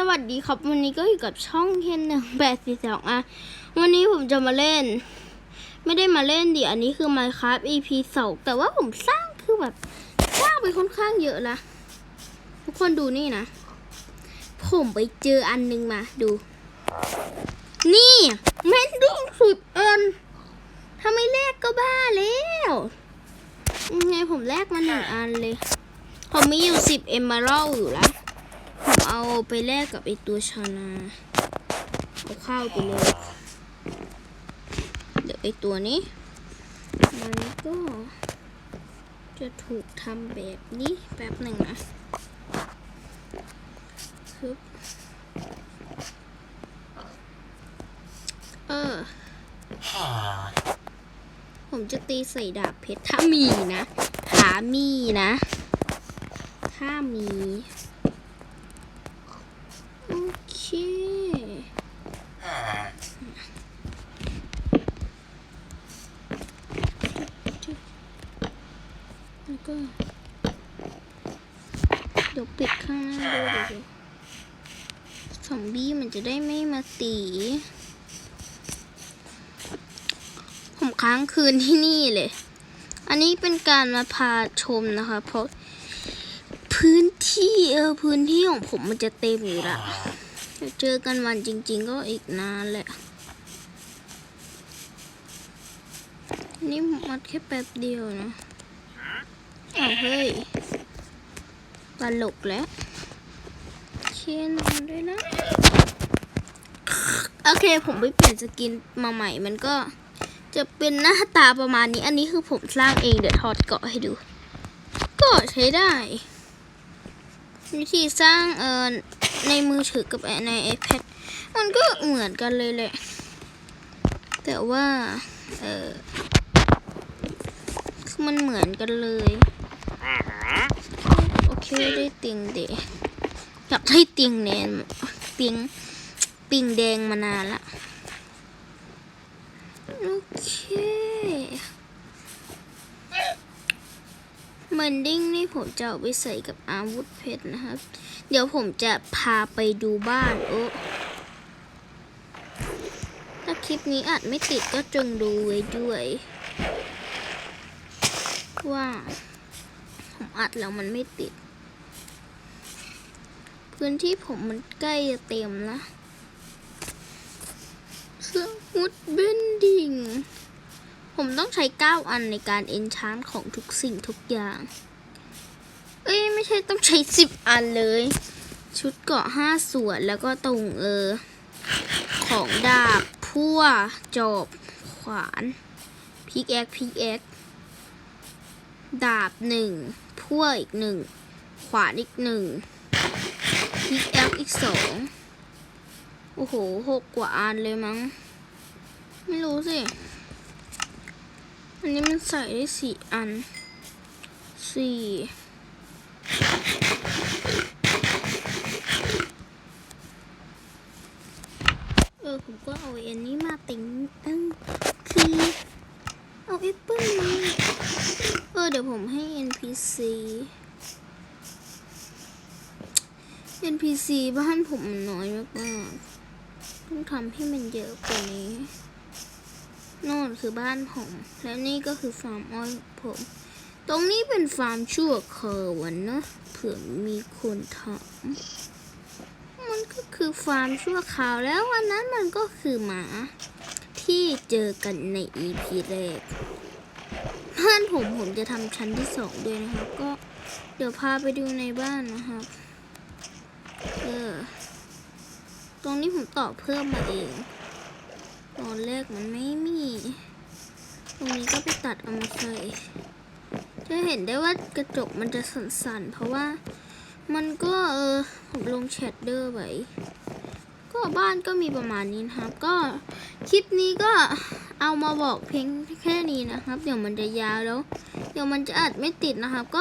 สวัสดีครับ วันนี้ก็อยู่กับช่องเคนหนึ่งแปดสี่สองอะวันนี้ผมจะมาเล่น ไม่ได้มาเล่นดิอันนี้คือ Minecraft EP สองแต่ว่าผมสร้างคือแบบ สร้างไปค่อนข้างเยอะละทุกคนดูนี่นะ ผมไปเจออันหนึงมาดู นี่แม่นดุ้งสุดเอินถ้าไม่แลกก็บ้าแล้วยังไงผมแลกมาหนึ่งอันเลย ผมมีอยู่สิบเอมเมอรัลอยู่แล้ว ผมเอาไปแลกกับไอตัวชานาเอาข้าวไปเลยเดี๋ยวไอตัวนี้ มันก็จะถูกทำแบบนี้แป๊บหนึ่งนะคึบเออ ผมจะตีใส่ดาบเพชรถ้ามีนะถ้ามีนะ ถ้ามี เคแล้วก็เดี๋ยวปิดข้างหน้าด้วยเดี๋ยวซอมบี้มันจะได้ไม่มาตีผมค้างคืนที่นี่เลย อันนี้เป็นการมาพาชมนะคะ เพราะพื้นที่เออพื้นที่ของผมมันจะเต็มอยู่ละ เดี๋ยวเจอกันวันจริง ๆ ก็อีกนานแหละนี่มมัดแค่แป๊บเดียวนะอ้าวเฮ้ยตลกแล้วเชียนอนด้วยนะ โอเคผมไปเปลี่ยนสกินมาใหม่ มันก็จะเป็นหน้าตาประมาณนี้ อันนี้คือผมสร้างเอง เดี๋ยวถอดเกาะให้ดู ก็ใช้ได้ วิธีสร้างเอ่อ ในมือถือกับใน iPad มันก็เหมือนกันเลยแหละ แต่ว่า เออคือมันเหมือนกันเลย โอเคได้ติงเดอยากได้ติงแนนปิงปิงแดงมานานละ โอเค มันดิ้งนี่ผมจะเอาไปใส่กับอาวุธเพชรนะครับ เดี๋ยวผมจะพาไปดูบ้านโอ้ถ้าคลิปนี้อาจไม่ติดก็จงดูไว้ด้วย ว่าผมอัดแล้วมันไม่ติด พื้นที่ผมมันใกล้จะเต็มแล้วสมุดเบนดิ้ง ผมต้องใช้ 9 อันในการเอนชานของทุกสิ่งทุกอย่าง เอ้ย ไม่ใช่ต้องใช้ 10 อันเลย ชุดเกาะ 5 ส่วนแล้วก็ตรงเออ ของดาบพั่วจอบขวานพิกแอคพิกแอคดาบหนึ่งพั่วอีกหนึ่งขวานอีกหนึ่งพิกแอคอีกสองโอ้โหหกกว่าอันเลยมั้ง ไม่รู้สิ อันนี้มันใส่ได้สี่อันสี่เออผมก็เอาอันนี้มาติงตั้งคือเอาแอปเปิ้ลมาเออเดี๋ยวผมให้ NPC NPC บ้านผมมันน้อยมากๆต้องทำให้มันเยอะกว่านี้ น่นคือบ้านผม แล้วนี่ก็คือฟาร์มอ้อยผม ตรงนี้เป็นฟาร์มชั่วคราวเนอะเผื่อมีคนถามมันก็คือฟาร์มชั่วคราวแล้ววันนั้นมันก็คือหมา ที่เจอกันใน EP แรกบ้านผมผมจะทำชั้นที่สองด้วยนะครับก็เดี๋ยวพาไปดูในบ้านนะครับเออตรงนี้ผมต่อเพิ่มมาเอง ตอนแรกมันไม่มี ตรงนี้ก็ไปตัดเอามาใส่จะเห็นได้ว่ากระจกมันจะสั่นๆ เพราะว่ามันก็เออผมลงแชดเดอร์ไว้ก็บ้านก็มีประมาณนี้นะครับ ก็คลิปนี้ก็เอามาบอกเพียงแค่นี้นะครับ เดี๋ยวมันจะยาวแล้ว เดี๋ยวมันจะอัดไม่ติดนะครับก็